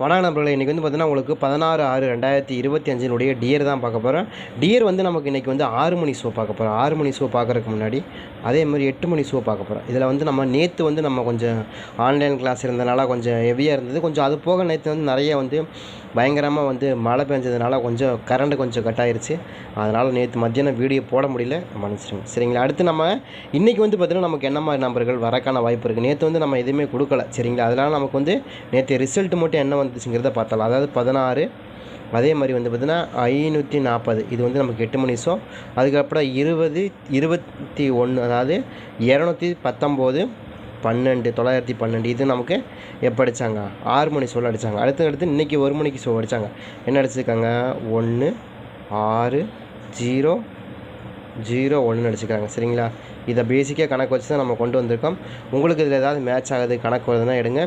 வணக்கம் நண்பர்களே இன்றைக்கி வந்து பார்த்தீங்கன்னா உங்களுக்கு பதினாறு ஆறு ரெண்டாயிரத்தி இருபத்தி அஞ்சினுடைய டியர் தான் பார்க்க போகிறோம் டியர் வந்து நமக்கு இன்றைக்கி வந்து ஆறு மணி ஷோ பார்க்க போகிறோம் ஆறு மணி ஷோ பார்க்குறதுக்கு முன்னாடி அதே மாதிரி எட்டு மணி ஷோ பார்க்க போகிறோம் இதில் வந்து நம்ம நேற்று வந்து நம்ம கொஞ்சம் ஆன்லைன் கிளாஸ் இருந்தனால கொஞ்சம் ஹெவியாக இருந்தது. கொஞ்சம் அது போக நேற்று வந்து நிறைய வந்து பயங்கரமாக வந்து மழை பெஞ்சதுனால கொஞ்சம் கரண்ட் கொஞ்சம் கட் ஆயிடுச்சு அதனால் நேற்று மத்தியானம் வீடியோ போட முடியல. மன்னிச்சிடுங்க சரிங்களா? அடுத்து நம்ம இன்றைக்கி வந்து பார்த்திங்கன்னா நமக்கு என்ன மாதிரி நம்பர்கள் வரக்கான வாய்ப்பு இருக்குது நேற்று வந்து நம்ம எதுவுமே கொடுக்கல. சரிங்களா? அதனால் நமக்கு வந்து நேற்று ரிசல்ட் மட்டும் என்ன வந்துச்சுங்கிறத பார்த்தலாம் அதாவது பதினாறு அதே மாதிரி வந்து பார்த்திங்கன்னா ஐநூற்றி நாற்பது இது வந்து நமக்கு எட்டு மணி ஷோ அதுக்கப்புறம் இருபது இருபத்தி ஒன்று அதாவது இரநூத்தி பத்தொம்போது பன்னெண்டு தொள்ளாயிரத்தி பன்னெண்டு இது நமக்கு எப்போ அடித்தாங்க ஆறு மணி ஷோவில் அடித்தாங்க அடுத்து அடுத்து இன்றைக்கி ஒரு மணிக்கு ஷோ அடித்தாங்க என்ன அடிச்சிருக்காங்க? ஒன்று ஆறு ஜீரோ ஜீரோ ஒன்று அடிச்சுக்கிறாங்க சரிங்களா? இதை பேசிக்காக கணக்கு வச்சு தான் நம்ம கொண்டு வந்திருக்கோம். உங்களுக்கு இதில் ஏதாவது மேட்ச் ஆகுது கணக்கு வருதுன்னா எடுங்க.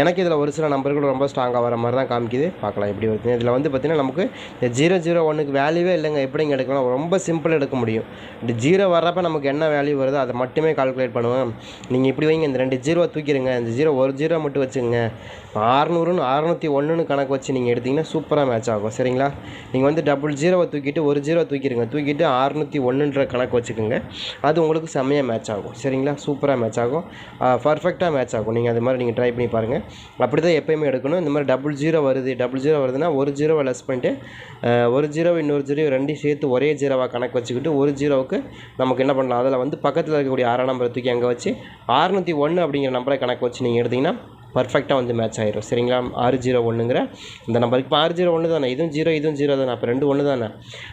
எனக்கு இதில் ஒரு சில நம்பர்கள் ரொம்ப ஸ்ட்ராங்காக வர மாதிரி தான் காமிக்குது. பார்க்கலாம் எப்படி வருது இதில் வந்து பார்த்திங்கன்னா நமக்கு இந்த ஜீரோ ஜீரோ ஒன்றுக்கு வேல்யூவே இல்லைங்க. எப்படிங்க எடுக்கலாம்? ரொம்ப சிம்பிள் எடுக்க முடியும். இந்த ஜீரோ வர்றப்ப நமக்கு என்ன வேல்யூ வருதோ அதை மட்டுமே கால்குலேட் பண்ணுவேன் நீங்கள் இப்படி வைங்க இந்த ரெண்டு ஜீரோ தூக்கிடுங்க. இந்த ஜீரோ ஒரு ஜீரோ மட்டும் வச்சுங்க ஆறுநூறுன்னு அறநூற்றி ஒன்றுன்னு கணக்கு வச்சு நீங்கள் எடுத்திங்கன்னா சூப்பராக மேட்ச் ஆகும். சரிங்களா? நீங்கள் வந்து டபுள் ஜீரோவை தூக்கிட்டு ஒரு ஜீரோ தூக்கிடுங்க. தூக்கிட்டு அறுநூற்றி ஒன்றுன்ற கணக்கு வச்சுக்கோங்க. அது உங்களுக்கு செம்மையாக மேட்ச் ஆகும். சரிங்களா? சூப்பராக மேட்ச் ஆகும். பர்ஃபெக்டாக மேட்ச் ஆகும். நீங்கள் அது மாதிரி நீங்கள் ட்ரை பண்ணி பாருங்கள் அப்படி தான் எப்போயுமே எடுக்கணும். இந்த மாதிரி டபுள் ஜீரோ வருது டபுள் ஜீரோ வருதுன்னா ஒரு ஜீரோவை லெஸ் பண்ணிட்டு ஒரு ஜீரோ இன்னொரு ஜீரோ ரெண்டையும் சேர்த்து ஒரே ஜீரோவாக கணக்கு வச்சுக்கிட்டு ஒரு ஜீரோவுக்கு நமக்கு என்ன பண்ணலாம்? அதில் வந்து பக்கத்தில் இருக்கக்கூடிய ஆறாம் நம்பரை தூக்கி அங்கே வச்சு அறுநூற்றி ஒன்று அப்படிங்கிற நம்பரை கணக்கு வச்சு நீங்கள் எடுத்திங்கன்னா பர்ஃபெக்டாக வந்து மேட்ச் ஆயிரும். சரிங்களா? ஆறு ஜீரோ ஒன்றுங்கிற இந்த நம்பருக்கு இப்போ ஆறு ஜீரோ ஒன்று தானே? இதுவும் ஜீரோ இதுவும் ஜீரோ தானே? அப்போ ரெண்டு ஒன்று தானே?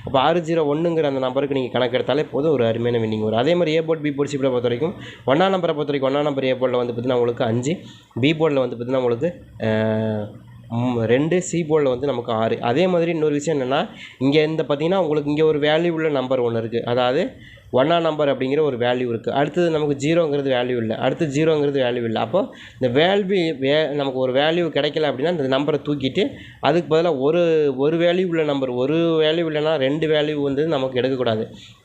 அப்போ ஆறு ஜீரோ ஒன்றுங்கிற அந்த நம்பருக்கு நீங்கள் கணக்கெடுத்தாலே போதும். ஒரு அருமையான வின்னிங் வரும். அதே மாதிரி ஏ போர்ட் பி போர்ட் சிப்பில் பொறுத்த வரைக்கும் ஒன்றாம் நம்பரை பொறுத்த வரைக்கும் ஒன்றாம் நம்பர் ஏ போர்டில் வந்து பார்த்தீங்கன்னா உங்களுக்கு அஞ்சு பி போர்டில் வந்து பார்த்தீங்கன்னா உங்களுக்கு ரெண்டு சி போர்டில் வந்து நமக்கு ஆறு. அதே மாதிரி இன்னொரு விஷயம் என்னென்னா இங்கே இந்த பார்த்தீங்கன்னா உங்களுக்கு இங்கே ஒரு வேல்யூ உள்ள நம்பர் ஒன்று இருக்குது அதாவது ஒன்றாம் நம்பர் அப்படிங்கிற ஒரு வேல்யூ இருக்குது அடுத்தது நமக்கு ஜீரோங்கிறது வேல்யூ இல்லை. அடுத்து ஜீரோங்கிறது வேல்யூ இல்லை. அப்போ இந்த வேல்யூ வே நமக்கு ஒரு வேல்யூ கிடைக்கல அப்படின்னா இந்த நம்பரை தூக்கிட்டு அதுக்கு பதிலாக ஒரு ஒரு வேல்யூ உள்ள நம்பர் ஒரு வேல்யூ இல்லைன்னா ரெண்டு வேல்யூ வந்து நமக்கு எடுக்கக்கூடாது.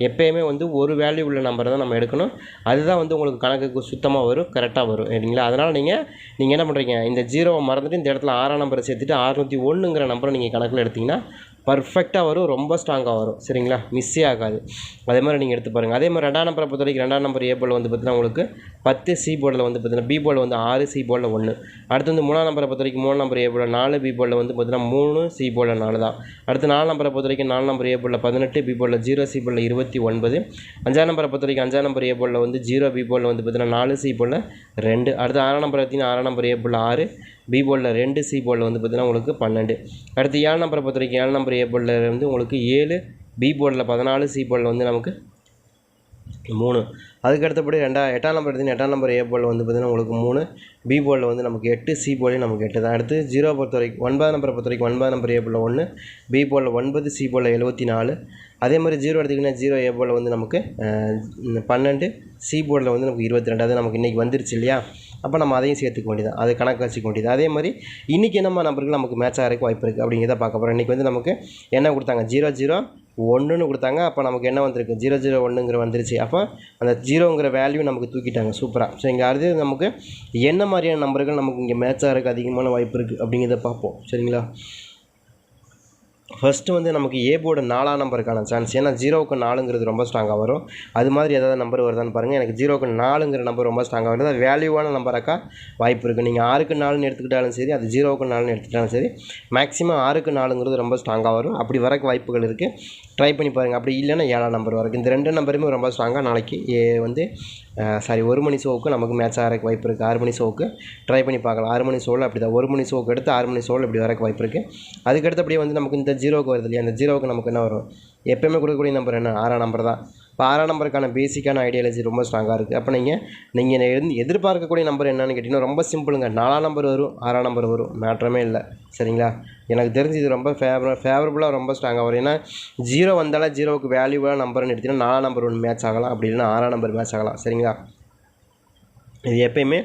எப்பயுமே வந்து ஒரு வேல்யூ உள்ள நம்பரை தான் நம்ம எடுக்கணும். அதுதான் வந்து உங்களுக்கு கணக்குக்கு சுத்தமாக வரும் கரெக்டாக வரும் சரிங்களா அதனால் நீங்கள் நீங்கள் என்ன பண்ணுறீங்க இந்த ஜீரோவை மறந்துட்டு இந்த இடத்துல ஆறாம் நம்பரை சேர்த்துட்டு அறுநூற்றி ஒன்றுங்கிற நம்பரை நீங்கள் கணக்கில் எடுத்திங்கன்னா பர்ஃபெக்டாக வரும் ரொம்ப ஸ்ட்ராங்காக வரும் சரிங்களா மிஸ்ஸே ஆகாது அதே மாதிரி நீங்கள் எடுத்து பாருங்கள் அதே மாதிரி ரெண்டாம் நம்பரை பொறுத்த வரைக்கும் ரெண்டாம் நம்பர் ஏ போர்டில் வந்து பார்த்தீங்கன்னா உங்களுக்கு பத்து சி போர்டில் வந்து பார்த்தீங்கன்னா பி போர்டில் வந்து ஆறு சி போர்டில் ஒன்று அடுத்து வந்து மூணாம் நம்பரை பொறுத்த வரைக்கும் மூணு நம்பர் ஏ போர்டில் நாலு பி போர்டில் வந்து பார்த்தீங்கன்னா மூணு சி போர்டில் நாலு தான் அடுத்து நாலு நம்பரை பொறுத்த வரைக்கும் நாலு நம்பர் ஏ போர்டில் பதினெட்டு பி போர்டில் ஜீரோ சி போர்டில் இருபத்தி ஒன்பது அஞ்சாம் நம்பரை பொறுத்த வரைக்கும் அஞ்சாம் நம்பர் ஏ போர்டில் வந்து ஜீரோ பி போர்டில் வந்து பார்த்தீங்கன்னா நாலு சி போர்டில் ரெண்டு அடுத்து ஆறாம் நம்பர் பார்த்தீங்கன்னா ஆறாம் நம்பர் ஏ போர்டில் ஆறு பி போர்டில் ரெண்டு சி போர்டில் வந்து பார்த்தீங்கன்னா உங்களுக்கு பன்னெண்டு. அடுத்து ஏழு நம்பரை பொறுத்த வரைக்கும் ஏழு நம்பர் ஏ போர்டில் வந்து உங்களுக்கு ஏழு பி போர்டில் பதினாலு சி போர்டில் வந்து நமக்கு மூணு. அதுக்கு அடுத்தபடி ரெண்டா எட்டாம் நம்பர் எடுத்தீங்கன்னா எட்டாம் நம்பர் ஏ போர்டில் வந்து பார்த்தீங்கன்னா உங்களுக்கு மூணு பி போர்டில் வந்து நமக்கு எட்டு சி போர்டில் நமக்கு எட்டு தான். அடுத்து ஜீரோ பொறுத்த வரைக்கும் ஒன்பதாம் நம்பரை பொறுத்த வரைக்கும் ஒன்பதாம் நம்பர் ஏ போர்டில் ஒன்று பி போர்டில் ஒன்பது சி போர்டில் எழுபத்தி நாலு. அதே மாதிரி ஜீரோ எடுத்திங்கன்னா ஜீரோ ஏ போர்டில் வந்து நமக்கு பன்னெண்டு சி போர்டில் வந்து நமக்கு இருபத்தி ரெண்டு. அது நமக்கு இன்றைக்கி வந்துருச்சு இல்லையா? அப்போ நம்ம அதையும் சேர்த்துக்க வேண்டியது அது கணக்கு வச்சுக்க வேண்டியது அதே மாதிரி இன்றைக்கி என்னம்மா நம்பருக்கு நமக்கு மேட்ச் ஆகிறதுக்கு வாய்ப்பு இருக்குது அப்படிங்கிறத பார்க்க போகிறோம் இன்றைக்கி வந்து நமக்கு என்ன கொடுத்தாங்க? ஜீரோ ஜீரோ ஒன்றுன்னு கொடுத்தாங்க. அப்போ நமக்கு என்ன வந்திருக்கு? ஜீரோ ஜீரோ ஒன்றுங்கிற வந்துருச்சு. அப்போ அந்த ஜீரோங்கிற வேல்யூ நமக்கு தூக்கிட்டாங்க. சூப்பராக ஸோ இங்கே அடுத்து நமக்கு என்ன மாதிரியான நம்பர்கள் நமக்கு இங்கே மேட்ச் ஆகிறதுக்கு அதிகமான வாய்ப்பு இருக்குது அப்படிங்கிறத பார்ப்போம். சரிங்களா? ஃபஸ்ட்டு வந்து நமக்கு ஏ போர்டு நாலாம் நம்பருக்கான சான்ஸ் ஏன்னா ஜீரோவுக்கு நாலுங்கிறது ரொம்ப ஸ்ட்ராங்காக வரும். அது மாதிரி ஏதாவது நம்பர் வருதான்னு பாருங்கள் எனக்கு ஜீரோவுக்கு நாலுங்கிற நம்பர் ரொம்ப ஸ்ட்ராங்காக வருது. அது வேல்யூவான நம்பராக்கா வாய்ப்பு இருக்குது நீங்கள் ஆறுக்கு நாலுன்னு எடுத்துக்கிட்டாலும் சரி அது ஜீரோவுக்கு நாலுன்னு எடுத்துக்கிட்டாலும் சரி மேக்ஸிமம் ஆறுக்கு நாலுங்கிறது ரொம்ப ஸ்ட்ராங்காக வரும். அப்படி வரக்கு வாய்ப்புகள் இருக்குது ட்ரை பண்ணி பாருங்கள் அப்படி இல்லைன்னா ஏழாம் நம்பர் வரைக்கும் இந்த ரெண்டு நம்பருமே ரொம்ப ஸ்ட்ராங்காக நாளைக்கு ஏ வந்து சாரி ஒரு மணி ஷோவுக்கு நமக்கு மேட்ச் ஆகிறக்கு வாய்ப்பு இருக்குது ஆறு மணி ஷோவுக்கு ட்ரை பண்ணி பார்க்கலாம். ஆறு மணி ஷோவில் அப்படி தான் ஒரு மணி ஷோவுக்கு எடுத்து ஆறு மணி ஷோவில் இப்படி வரக்கு வாய்ப்பு இருக்குது அதுக்கு அப்படியே வந்து நமக்கு இந்த ஜீரோவுக்கு வருது இல்லையா? அந்த ஜீரோவுக்கு நமக்கு என்ன வரும்? எப்பயுமே கொடுக்கக்கூடிய நம்பர் என்ன? ஆறாம் நம்பர் தான். இப்போ ஆறாம் நம்பருக்கான பேசிக்கான ஐடியாலஜி ரொம்ப ஸ்ட்ராங்காக இருக்குது அப்போ நீங்கள் நீங்கள் எழுந்து எதிர்பார்க்கக்கூடிய நம்பர் என்னன்னு கேட்டிங்கன்னா ரொம்ப சிம்பிளுங்க நாலாம் நம்பர் வரும் ஆறாம் நம்பர் வரும். மேட்ரமே இல்லை. சரிங்களா? எனக்கு தெரிஞ்சு இது ரொம்ப ஃபேவர ஃபேவரபுளாக ரொம்ப ஸ்ட்ராங்காக வரும். ஏன்னா ஜீரோ வந்தாலே ஜீரோவுக்கு வேல்யூவாக நம்பர்னு எடுத்திங்கன்னா நாலாம் நம்பர் ஒன்று மேட்ச் ஆகலாம். அப்படி இல்லைன்னா ஆறாம் நம்பர் மேட்ச் ஆகலாம். சரிங்களா? இது எப்பயுமே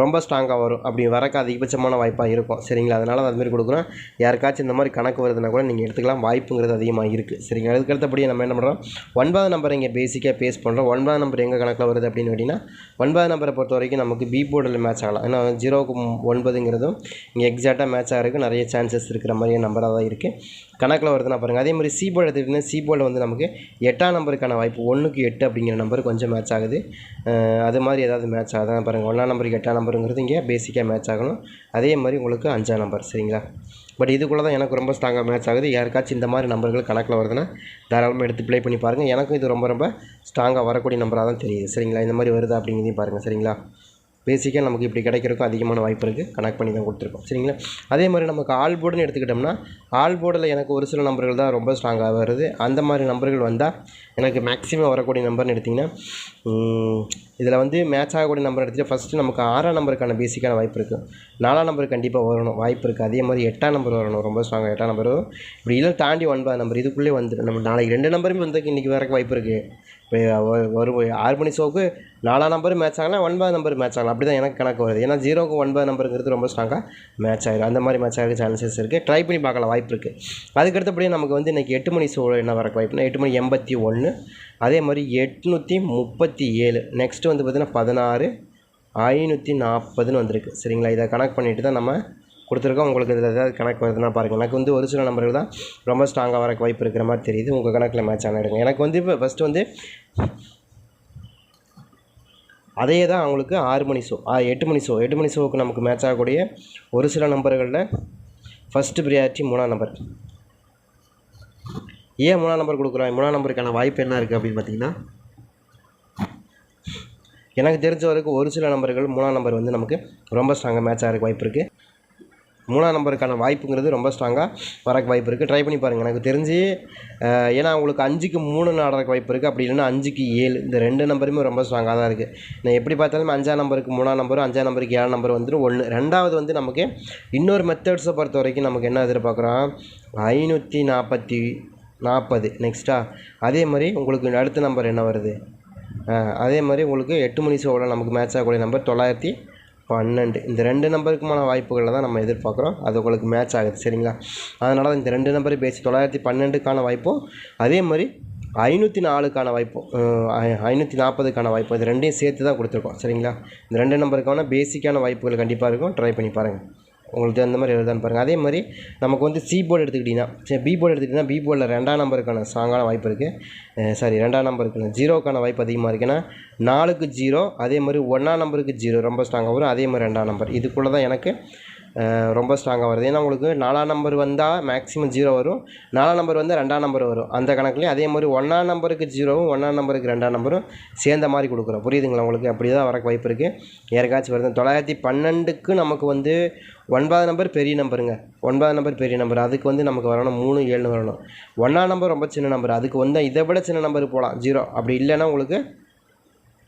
ரொம்ப ஸ்ட்ராங்காக வரும். அப்படி வரக்கு அதிகபட்சமான வாய்ப்பாக இருக்கும். சரிங்களா? அதனால் அது கொடுக்குறோம் யாருக்காச்சும் இந்த மாதிரி கணக்கு வருதுன்னா கூட நீங்கள் எடுத்துக்கலாம். வாய்ப்புங்கிறது அதிகமாக இருக்குது சரிங்களா? அதுக்கு அடுத்தபடி நம்ம என்ன பண்ணுறோம் ஒன்பது நம்பர் இங்கே பேசிக்காக பேஸ் பண்ணுறோம் ஒன்பதாம் நம்பர் எங்கே கணக்கில் வருது அப்படின்னு அப்படின்னா ஒன்பது நம்பரை பொறுத்த வரைக்கும் நமக்கு பி போர்டில் மேட்ச் ஆகலாம். ஏன்னா ஜீரோவுக்கு ஒன்பதுங்கிறதும் இங்கே எக்ஸாக்டாக மேட்ச் ஆகிறதுக்கு நிறைய சான்சஸ் இருக்கிற மாதிரியே நம்பராக தான் இருக்குது கணக்கில் வருதுன்னா பாருங்கள் அதே மாதிரி சி போர்டு எடுத்துக்கிட்டிங்கன்னா சி போர்டில் வந்து நமக்கு எட்டாம் நம்பருக்கான வாய்ப்பு ஒன்றுக்கு எட்டு அப்படிங்கிற நம்பர் கொஞ்சம் மேட்ச் ஆகுது. அது மாதிரி ஏதாவது மேட்ச் ஆகுதான் பாருங்கள் ஒன்றாம் நம்பருக்கு எட்டாம் நம்பருங்கிறது இங்கே பேசிக்காக மேட்ச் ஆகணும். அதே மாதிரி உங்களுக்கு அஞ்சாம் நம்பர் சரிங்களா? பட் இதுக்குள்ளே தான் எனக்கு ரொம்ப ஸ்ட்ராங்காக மேட்ச் ஆகுது. யாருக்காச்சும் இந்த மாதிரி நம்பர்கள் கணக்கில் வருதுன்னா தாராளமாக எடுத்து ப்ளே பண்ணி பாருங்கள் எனக்கும் இது ரொம்ப ரொம்ப ஸ்ட்ராங்காக வரக்கூடிய நம்பராக தான் தெரியுது. சரிங்களா? இந்த மாதிரி வருதா அப்படிங்கிறதையும் பாருங்கள் சரிங்களா? பேசிக்காக நமக்கு இப்படி கிடைக்கிறதுக்கும் அதிகமான வாய்ப்பு இருக்குது கனெக்ட் பண்ணி தான் கொடுத்துருக்கோம் சரிங்களா? அதே மாதிரி நமக்கு ஆல் போர்டுன்னு எடுத்துக்கிட்டோம்னா ஆல் போர்டில் எனக்கு ஒரு சில நம்பர்கள் தான் ரொம்ப ஸ்ட்ராங்காக வருது. அந்த மாதிரி நம்பர்கள் வந்தால் எனக்கு மேக்ஸிமம் வரக்கூடிய நம்பர்னு எடுத்திங்கன்னா இதில் வந்து மேட்ச் ஆகக்கூடிய நம்பர் எடுத்துகிட்டு ஃபஸ்ட்டு நமக்கு ஆறாம் நம்பருக்கான பேசிக்கான வாய்ப்பு இருக்குது நாலாம் நம்பர் கண்டிப்பாக வரணும். வாய்ப்பு இருக்குது அதே மாதிரி எட்டாம் நம்பர் வரணும். ரொம்ப ஸ்ட்ராங்காக எட்டாம் நம்பர் வரும் இப்படி இல்லை தாண்டி ஒன்பதாம் நம்பர் இதுக்குள்ளே வந்துடும் நம்ம நாளைக்கு ரெண்டு நம்பருமே வந்து இன்றைக்கி வரக்கு வாய்ப்பு இருக்குது இப்போ ஒரு வரும். ஆறு மணி ஷோக்கு நாலாம் நம்பர் மேட்ச் ஆகலாம் ஒன்பது நம்பர் மேட்ச் ஆகலாம். அப்படி தான் எனக்கு கணக்கு வருது. ஏன்னா ஜீரோக்கு ஒன்பது நம்பருங்கிறது ரொம்ப ஸ்ட்ராங்காக மேட்ச் ஆகிடும் அந்த மாதிரி மேட்ச் ஆக சான்சஸ் இருக்குது ட்ரை பண்ணி பார்க்கலாம். வாய்ப்பு இருக்குது அதுக்கு அடுத்தபடியே நமக்கு வந்து இன்றைக்கி எட்டு மணி ஷோ என்ன வரக்கு வாய்ப்புனா எட்டு மணி எண்பத்தி ஒன்று அதே மாதிரி எட்நூற்றி முப்பத்தி ஏழு. நெக்ஸ்ட் நெக்ஸ்ட்டு வந்து பார்த்திங்கன்னா பதினாறு ஐநூற்றி நாற்பதுன்னு வந்திருக்கு. சரிங்களா? இதை கனெக்ட் பண்ணிட்டு தான் நம்ம கொடுத்துருக்கோம். உங்களுக்கு இதில் ஏதாவது கணக்கு வருதுன்னா பாருங்கள் எனக்கு வந்து ஒரு சில நம்பர்கள் தான் ரொம்ப ஸ்ட்ராங்காக வரக்கு வாய்ப்பு இருக்கிற மாதிரி தெரியுது. உங்கள் கணக்கில் மேட்ச் ஆன எடுங்க எனக்கு வந்து இப்போ ஃபஸ்ட்டு வந்து அதே தான் அவங்களுக்கு ஆறு மணி ஷோ ஆ எட்டு மணி ஷோ எட்டு மணி ஷோவுக்கு நமக்கு மேட்ச் ஆகக்கூடிய ஒரு சில நம்பர்களில் ஃபஸ்ட்டு ப்ரியாரிட்டி மூணாம் நம்பர் ஏன் மூணாம் நம்பர் கொடுக்குறோம்? மூணாம் நம்பருக்கான வாய்ப்பு என்ன இருக்குது அப்படின்னு பார்த்தீங்கன்னா எனக்கு தெரிஞ்ச வரைக்கும் ஒரு சில நம்பர்கள் மூணாம் நம்பர் வந்து நமக்கு ரொம்ப ஸ்ட்ராங்காக மேட்ச் ஆகிறதுக்கு வாய்ப்பு இருக்குது மூணாம் நம்பருக்கான வாய்ப்புங்கிறது ரொம்ப ஸ்ட்ராங்காக வரக்கு வாய்ப்பு இருக்குது ட்ரை பண்ணி பாருங்கள் எனக்கு தெரிஞ்சு ஏன்னா உங்களுக்கு அஞ்சுக்கு மூணு ஆடுறதுக்கு வாய்ப்பு இருக்குது அப்படி இல்லைன்னா அஞ்சுக்கு ஏழு இந்த ரெண்டு நம்பருமே ரொம்ப ஸ்ட்ராங்காக தான் இருக்குது நான் எப்படி பார்த்தாலும் அஞ்சாம் நம்பருக்கு மூணாம் நம்பரும் அஞ்சாம் நம்பருக்கு ஏழாம் நம்பர் வந்துடும் ஒன்று ரெண்டாவது வந்து நமக்கு இன்னொரு மெத்தட்ஸை பொறுத்த வரைக்கும் நமக்கு என்ன எதிர்பார்க்குறோம்? ஐநூற்றி நாற்பத்தி நாற்பது நெக்ஸ்ட்டா அதே மாதிரி உங்களுக்கு அடுத்த நம்பர் என்ன வருது? அதே மாதிரி உங்களுக்கு எட்டு மணி ஷோவில் நமக்கு மேட்ச் ஆகக்கூடிய நம்பர் தொள்ளாயிரத்தி பன்னெண்டு. இந்த ரெண்டு நம்பருக்குமான வாய்ப்புகளை தான் நம்ம எதிர்பார்க்குறோம். அது உங்களுக்கு மேட்ச் ஆகுது சரிங்களா? அதனால் தான் இந்த ரெண்டு நம்பர் பேசி தொள்ளாயிரத்தி பன்னெண்டுக்கான வாய்ப்பும் அதே மாதிரி ஐநூற்றி நாலுக்கான வாய்ப்பும் ஐநூற்றி நாற்பதுக்கான வாய்ப்பு இது ரெண்டையும் சேர்த்து தான் கொடுத்துருக்கோம் சரிங்களா? இந்த ரெண்டு நம்பருக்கான பேசிக்கான வாய்ப்புகள் கண்டிப்பாக இருக்கும். ட்ரை பண்ணி பாருங்கள் உங்களுக்கு அந்த மாதிரி வருதான்னு பாருங்கள் அதே மாதிரி நமக்கு வந்து சி போர்டு எடுத்துக்கிட்டிங்கன்னா சரி பி போர்டு எடுத்துக்கிட்டிங்கன்னா பி போர்டில் ரெண்டாம் நம்பருக்கான ஸ்ட்ராங்கான வாய்ப்பு இருக்குது சாரி ரெண்டாம் நம்பருக்கான ஜீரோக்கான வாய்ப்பு அதிகமாக இருக்குது ஏன்னா நாலுக்கு ஜீரோ அதே மாதிரி ஒன்றாம் நம்பருக்கு ஜீரோ ரொம்ப ஸ்ட்ராங்காக வரும். அதே மாதிரி ரெண்டாம் நம்பர். இதுக்குள்ளே தான் எனக்கு ரொம்ப ஸ்ட்ராங்காக வருது. ஏன்னா உங்களுக்கு நாலாம் நம்பர் வந்தால் மேக்ஸிமம் ஜீரோ வரும். நாலாம் நம்பர் வந்து ரெண்டாம் நம்பர் வரும். அந்த கணக்குலேயும் அதே மாதிரி ஒன்றாம் நம்பருக்கு ஜீரோவும் ஒன்றாம் நம்பருக்கு ரெண்டாம் நம்பரும் சேர்ந்த மாதிரி கொடுக்குறோம். புரியுதுங்களா உங்களுக்கு? அப்படி தான் வரக்கு வாய்ப்பு இருக்குது யாருக்காச்சும் வருது. தொள்ளாயிரத்தி பன்னெண்டுக்கு நமக்கு வந்து ஒன்பது நம்பர் பெரிய நம்பருங்க ஒன்பதாம் நம்பர் பெரிய நம்பர் அதுக்கு வந்து நமக்கு வரணும் மூணு ஏழுன்னு வரணும். ஒன்றாம் நம்பர் ரொம்ப சின்ன நம்பர் அதுக்கு வந்து இதை விட சின்ன நம்பர் போகலாம் ஜீரோ அப்படி இல்லைன்னா உங்களுக்கு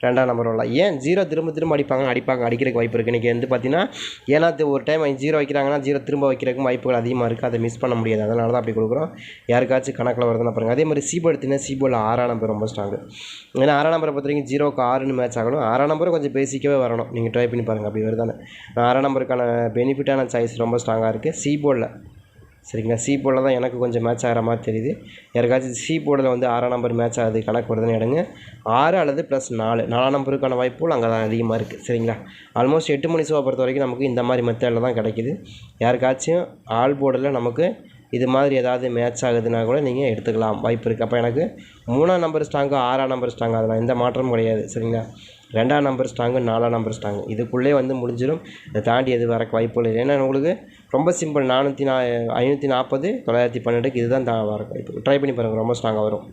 ரெண்டாம் நம்பர் வரலாம் ஏன் ஜீரோ திரும்ப திரும்ப அடிப்பாங்க அடிப்பாங்க அடிக்கிறதுக்கு வாய்ப்பு இருக்குது இன்றைக்கி வந்து பார்த்தீங்கன்னா ஏன்னா ஒரு டைம் ஜீரோ வைக்கிறாங்கன்னா ஜீரோ திரும்ப வைக்கிறதுக்கும் வாய்ப்புகள் அதிகமாக இருக்குது அதை மிஸ் பண்ண முடியாது. அதனால தான் அப்படி கொடுக்குறோம். யாருக்காச்சும் கணக்கில் வருதுன்னு பாருங்கள் அதே மாதிரி சீபோ எடுத்தீங்கன்னா சீபோவில் ஆறாம் நம்பர் ரொம்ப ஸ்ட்ராங்கு ஏன்னா ஆறாம் நம்பரை பொறுத்த வரைக்கும் ஜீரோக்கு ஆறுன்னு மேட்ச் ஆகணும். ஆறாம் நம்பரும் கொஞ்சம் பேசிக்கவே வரணும். நீங்கள் ட்ரை பண்ணி பாருங்கள் அப்படி வருதானே ஆறாம் நம்பருக்கான பெனிஃபிட்டான சாய்ஸ் ரொம்ப ஸ்ட்ராங்காக இருக்குது சீபோலில் சரிங்களா? சி போர்டில் தான் எனக்கு கொஞ்சம் மேட்ச் ஆகிற மாதிரி தெரியுது. யாருக்காச்சும் சி போர்டில் வந்து ஆறாம் நம்பர் மேட்ச் ஆகுது கணக்கு வருதுன்னு எடுங்க. ஆறு அல்லது ப்ளஸ் நாலு. நாலாம் நம்பருக்கான வாய்ப்புகள் அங்கே தான் அதிகமாக இருக்குது சரிங்களா? ஆல்மோஸ்ட் எட்டு மணி ஷோவை பொறுத்த வரைக்கும் நமக்கு இந்த மாதிரி மெத்தடில் தான் கிடைக்கிது. யாருக்காச்சும் ஆல் போர்டில் நமக்கு இது மாதிரி ஏதாவது மேட்ச் ஆகுதுன்னா கூட நீங்கள் எடுத்துக்கலாம். வாய்ப்பு இருக்குது அப்போ எனக்கு மூணாம் நம்பர் ஸ்ட்ராங்கு ஆறாம் நம்பர் ஸ்ட்ராங் அதெல்லாம் எந்த மாற்றமும் கிடையாது. சரிங்களா? ரெண்டாம் நம்பர் ஸ்ட்ராங்கு நாலாம் நம்பர் ஸ்ட்ராங்கு இதுக்குள்ளே வந்து முடிஞ்சிடும் இதை தாண்டி எது வரக்கு வாய்ப்பு இல்லை. ஏன்னா உங்களுக்கு ரொம்ப சிம்பிள் நானூற்றி நா ஐநூற்றி நாற்பது தொள்ளாயிரத்தி பன்னெண்டுக்கு இதுதான் தான் வரக்கு வாய்ப்பு. ட்ரை பண்ணி பாருங்கள் ரொம்ப ஸ்ட்ராங்காக வரும்.